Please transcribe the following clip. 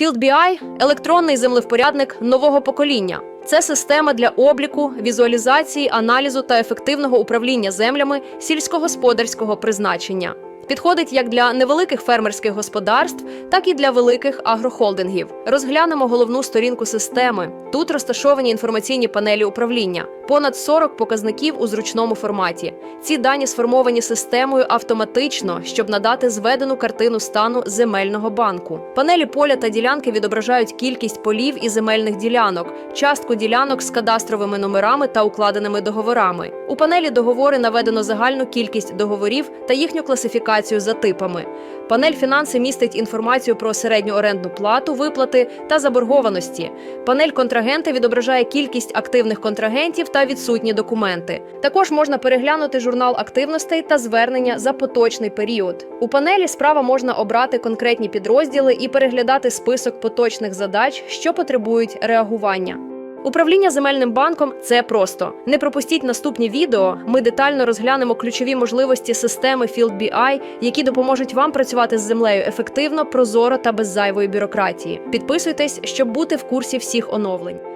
Field BI – електронний землевпорядник нового покоління. Це система для обліку, візуалізації, аналізу та ефективного управління землями сільськогосподарського призначення. Підходить як для невеликих фермерських господарств, так і для великих агрохолдингів. Розглянемо головну сторінку системи. Тут розташовані інформаційні панелі управління, понад 40 показників у зручному форматі. Ці дані сформовані системою автоматично, щоб надати зведену картину стану земельного банку. Панелі поля та ділянки відображають кількість полів і земельних ділянок, частку ділянок з кадастровими номерами та укладеними договорами. У панелі договори наведено загальну кількість договорів та їхню класифікацію за типами. Панель фінанси містить інформацію про середню орендну плату, виплати та заборгованості. Панель контрагенти відображає кількість активних контрагентів та відсутні документи. Також можна переглянути журнал активностей та звернення за поточний період. У панелі справа можна обрати конкретні підрозділи і переглядати список поточних задач, що потребують реагування. Управління земельним банком це просто. Не пропустіть наступні відео. Ми детально розглянемо ключові можливості системи Field BI, які допоможуть вам працювати з землею ефективно, прозоро та без зайвої бюрократії. Підписуйтесь, щоб бути в курсі всіх оновлень.